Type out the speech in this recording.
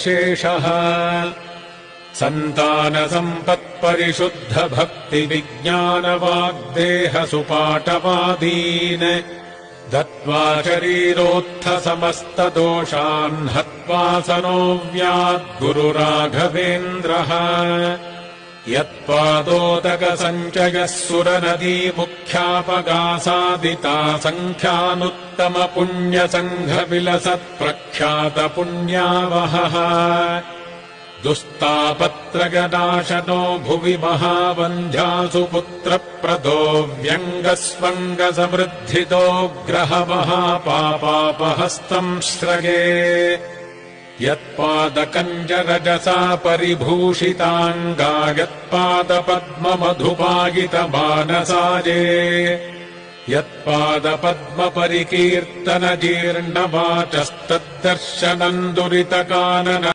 शेषः सन्तानसम्पत्परिशुद्धभक्तिविज्ञानवाग्देहसुपाटवादीन्। दत्त्वा शरीरोत्थ समस्तदोषान् हत्वा स नो व्याद्गुरुराघवेन्द्रः यत्पादोदकसञ्चयः सुरनदीमुख्यापगासादिता सङ्ख्यानुत्तमपुण्यसङ्घविलसत्प्रख्यातपुण्यावहः। दुस्तापत्रगनाशनो भुवि महावन्ध्यासु पुत्रप्रदो व्यङ्गस्वङ्गसमृद्धितो ग्रहमहापापापहस्तम् श्रगे यत्पादकञ्जरजसा परिभूषिताङ्गा यत्पादपद्ममधुपायितमानसाजे यत्पादपद्मपरिकीर्तनजीर्णवाचस्तद्दर्शनम् दुरितकानन